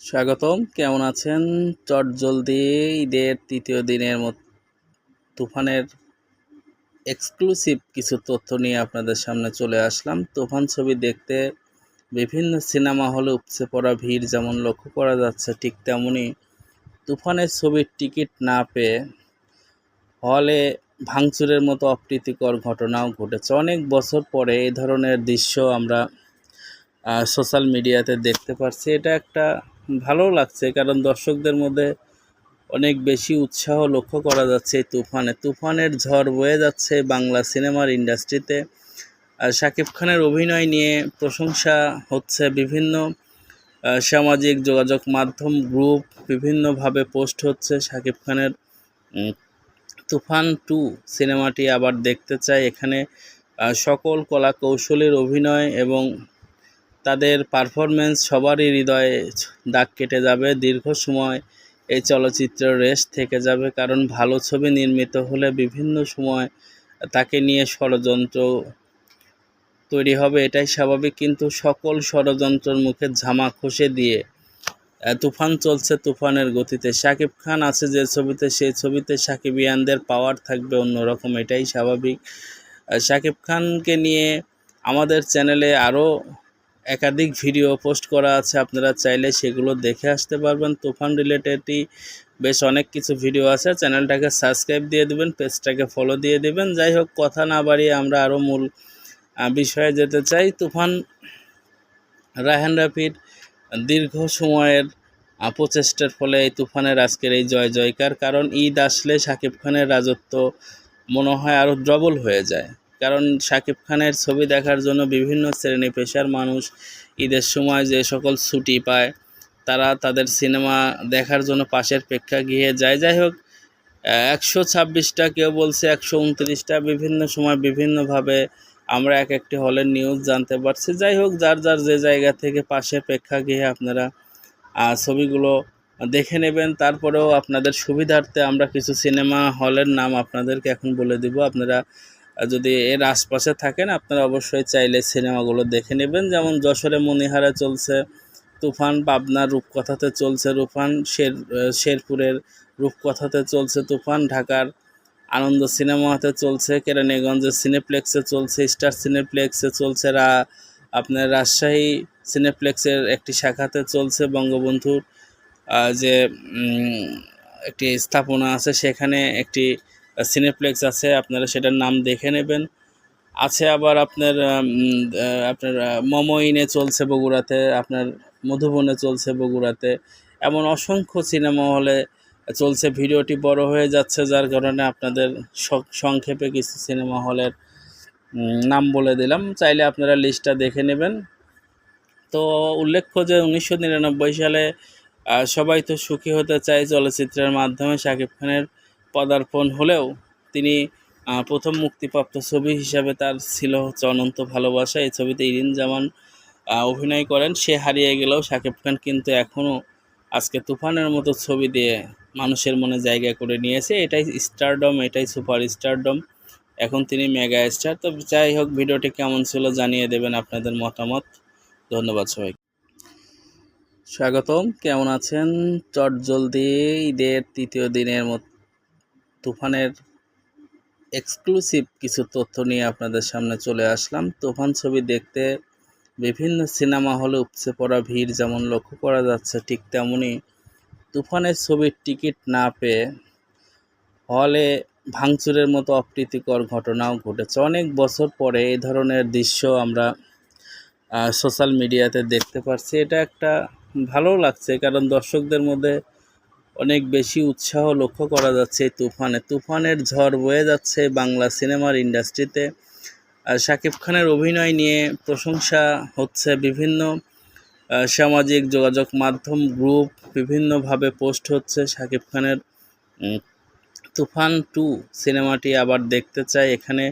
স্বাগতম, কেমন আছেন? চট জলদি ঈদের তৃতীয় দিনের মত তুফানের এক্সক্লুসিভ কিছু তথ্য নিয়ে আপনাদের সামনে চলে আসলাম। তুফান ছবি দেখতে বিভিন্ন সিনেমা হলে উপচে পড়া ভিড় যেমন লক্ষ্য করা যাচ্ছে, ঠিক তেমনই তুফানের ছবির টিকিট না পেয়ে হলে ভাঙচুরের মতো অপ্রীতিকর ঘটনাও ঘটেছে। অনেক বছর পরে এই ধরনের দৃশ্য আমরা সোশ্যাল মিডিয়াতে দেখতে পারছি। এটা একটা ভালো লাগছে, কারণ দর্শকদের মধ্যে অনেক বেশি উৎসাহ লক্ষ্য করা যাচ্ছে তুফানে। তুফানের ঝড় বয়ে যাচ্ছে বাংলা সিনেমার ইন্ডাস্ট্রিতে। আর শাকিব খানের অভিনয় নিয়ে প্রশংসা হচ্ছে বিভিন্ন সামাজিক যোগাযোগ মাধ্যম, গ্রুপ বিভিন্নভাবে পোস্ট হচ্ছে শাকিব খানের। তুফান টু সিনেমাটি আবার দেখতে চাই। এখানে সকল কলা কৌশলের অভিনয় এবং তাদের পারফরমেন্স সবারই হৃদয়ে দাগ কেটে যাবে। দীর্ঘ সময় এই চলচ্চিত্র রেশ থেকে যাবে, কারণ ভালো ছবি নির্মিত হলে বিভিন্ন সময় তাকে নিয়ে ষড়যন্ত্র তৈরি হবে, এটাই স্বাভাবিক। কিন্তু সকল ষড়যন্ত্রের মুখে ঝামা খসে দিয়ে তুফান চলছে তুফানের গতিতে। শাকিব খান আছে যে ছবিতে, সেই ছবিতে সাকিব সাকিবিয়ানদের পাওয়ার থাকবে অন্যরকম, এটাই স্বাভাবিক। শাকিব খানকে নিয়ে আমাদের চ্যানেলে আরও একাধিক ভিডিও পোস্ট করা আছে, আপনারা চাইলে সেগুলো দেখে আসতে পারবেন। তুফান রিলেটেডই বেশ অনেক কিছু ভিডিও আছে। চ্যানেলটাকে সাবস্ক্রাইব দিয়ে দিবেন পেজটাকে ফলো দিয়ে দিবেন। যাই হোক, কথা না বাড়িয়ে আমরা আরও মূল বিষয়ে যেতে চাই। তুফান রায়হান রাফির দীর্ঘ সময়ের প্রচেষ্টার ফলে এই তুফানের আজকের এই জয় জয়কার কারণ ঈদ আসলে শাকিব খানের রাজত্ব মনে হয় আরও ডবল হয়ে যায়। কারণ শাকিব খানের ছবি দেখার জন্য বিভিন্ন শ্রেণি পেশার মানুষ ঈদের সময় যে সকল ছুটি পায়, তারা তাদের সিনেমা দেখার জন্য পাশের প্রেক্ষাগৃহে যায়। যাই হোক, একশো ছাব্বিশটা, কেউ বলছে একশো উনত্রিশটা, বিভিন্ন সময় বিভিন্নভাবে আমরা এক একটি হলের নিউজ জানতে পারছি। যাই হোক, যার যার যে জায়গা থেকে পাশের প্রেক্ষাগৃহে আপনারা ছবিগুলো দেখে নেবেন। তারপরেও আপনাদের সুবিধার্থে আমরা কিছু সিনেমা হলের নাম আপনাদেরকে এখন বলে দিব। আপনারা যদি এর আশপাশে থাকেন, আপনারা অবশ্যই চাইলে সিনেমাগুলো দেখে নেবেন। যেমন যশোরে মণিহারে চলছে তুফান, পাবনার রূপকথাতে চলছে রুফান শের, শেরপুরের রূপকথাতে চলছে তুফান, ঢাকার আনন্দ সিনেমাতে চলছে, কেরানীগঞ্জের সিনেপ্লেক্সে চলছে, স্টার সিনেপ্লেক্সে চলছে, রা, আপনার রাজশাহী সিনেপ্লেক্সের একটি শাখাতে চলছে, বঙ্গবন্ধুর যে একটি স্থাপনা আছে, সেখানে একটি সিনেপ্লেক্স আছে, আপনারা সেটার নাম দেখে নেবেন। আছে আবার আপনার আপনার মমইনে চলছে বগুড়াতে, আপনার মধুবনে চলছে বগুড়াতে। এমন অসংখ্য সিনেমা হলে চলছে, ভিডিওটি বড় হয়ে যাচ্ছে, যার কারণে আপনাদের সংক্ষেপে কিছু সিনেমা হলের নাম বলে দিলাম। চাইলে আপনারা লিস্টটা দেখে নেবেন। তো উল্লেখ্য যে উনিশশো নিরানব্বই সালে সবাই তো সুখী হতে চায় চলচ্চিত্রের মাধ্যমে। শাকিব খানের পদার্পণ হলেও তিনি প্রথম মুক্তিপ্রাপ্ত ছবি হিসাবে তার ছিল হচ্ছে অনন্ত ভালোবাসা। এই ছবিতে ইরিন জামান অভিনয় করেন। সে হারিয়ে গেলেও শাকিব খান কিন্তু এখনও আজকে তুফানের মতো ছবি দিয়ে মানুষের মনে জায়গা করে নিয়েছে। এটাই স্টারডম এটাই সুপার স্টারডম এখন তিনি মেগা স্টার তো যাই হোক, ভিডিওটি কেমন ছিল জানিয়ে দেবেন আপনাদের মতামত। ধন্যবাদ সবাই স্বাগতম, কেমন আছেন? চট জলদি ঈদের তৃতীয় দিনের মত তুফানের এক্সক্লুসিভ কিছু তথ্য নিয়ে আপনাদের সামনে চলে আসলাম। তুফান ছবি দেখতে বিভিন্ন সিনেমা হলে উপচে পড়া ভিড় যেমন লক্ষ্য করা যাচ্ছে ঠিক তেমনই তুফানের ছবির টিকিট না পেয়ে হলে ভাঙচুরের মতো অপ্রীতিকর ঘটনাও ঘটেছে। অনেক বছর পরে এই ধরনের দৃশ্য আমরা সোশ্যাল মিডিয়াতে দেখতে পারছি। এটা একটা ভালো লাগছে কারণ দর্শকদের মধ্যে অনেক বেশি উৎসাহ লক্ষ্য করা যাচ্ছে এই তুফানে। তুফানের ঝড় বয়ে যাচ্ছে বাংলা সিনেমার ইন্ডাস্ট্রিতে। আর শাকিব খানের অভিনয় নিয়ে প্রশংসা হচ্ছে বিভিন্ন সামাজিক যোগাযোগ মাধ্যম, গ্রুপ বিভিন্নভাবে পোস্ট হচ্ছে শাকিব খানের। তুফান টু সিনেমাটি আবার দেখতে চাই। এখানে